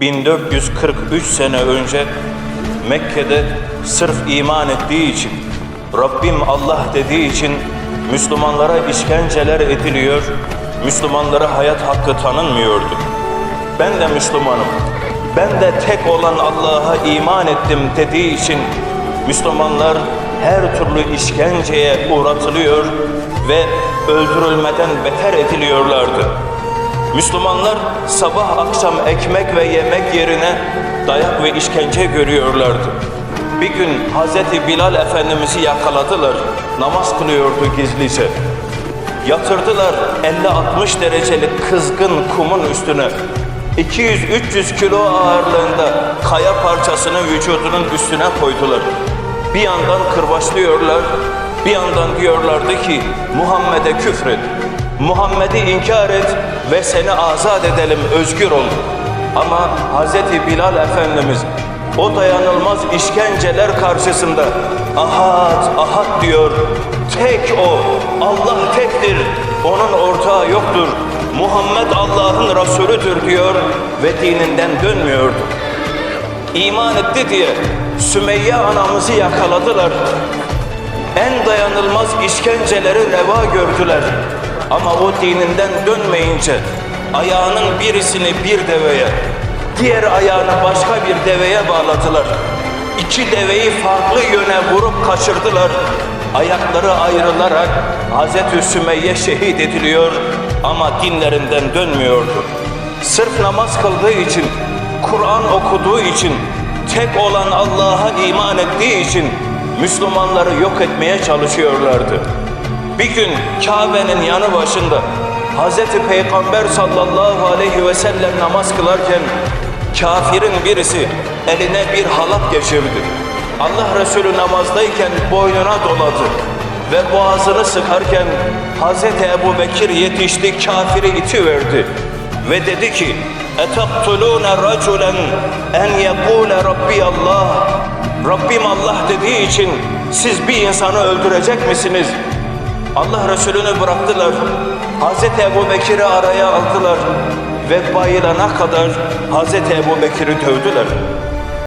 1443 sene önce Mekke'de sırf iman ettiği için, Rabbim Allah dediği için Müslümanlara işkenceler ediliyor, Müslümanlara hayat hakkı tanınmıyordu. Ben de Müslümanım, ben de tek olan Allah'a iman ettim dediği için Müslümanlar her türlü işkenceye uğratılıyor ve öldürülmeden beter ediliyorlardı. Müslümanlar sabah akşam ekmek ve yemek yerine dayak ve işkence görüyorlardı. Bir gün Hazreti Bilal Efendimiz'i yakaladılar. Namaz kılıyordu gizlice. Yatırdılar 50-60 derecelik kızgın kumun üstüne. 200-300 kilo ağırlığında kaya parçasını vücudunun üstüne koydular. Bir yandan kırbaçlıyorlar, bir yandan diyorlardı ki Muhammed'e küfret. Muhammed'i inkar et ve seni azat edelim, özgür ol. Ama Hz. Bilal Efendimiz o dayanılmaz işkenceler karşısında ahad, ahad diyor. Tek o, Allah tektir, onun ortağı yoktur. Muhammed Allah'ın Resulüdür diyor ve dininden dönmüyordu. İman etti diye Sümeyye anamızı yakaladılar. En dayanılmaz işkenceleri reva gördüler. Ama o dininden dönmeyince ayağının birisini bir deveye, diğer ayağını başka bir deveye bağladılar. İki deveyi farklı yöne vurup kaçırdılar. Ayakları ayrılarak Hazreti Sümeyye şehit ediliyor ama dinlerinden dönmüyordu. Sırf namaz kıldığı için, Kur'an okuduğu için, tek olan Allah'a iman ettiği için Müslümanları yok etmeye çalışıyorlardı. Bir gün Kabe'nin yanı başında Hazreti Peygamber sallallahu aleyhi ve sellem namaz kılarken kafirin birisi eline bir halat geçirdi. Allah Resulü namazdayken boynuna doladı ve boğazını sıkarken Hazreti Ebu Bekir yetişti kafiri itiverdi ve dedi ki اَتَقْتُلُونَ رَجُلًا اَنْ يَقُولَ رَبِّيَ Allah Rabbim Allah dediği için siz bir insanı öldürecek misiniz? Allah Resulü'nü bıraktılar. Hazreti Ebu Bekir'i araya aldılar ve bayılana kadar Hazreti Ebu Bekir'i dövdüler.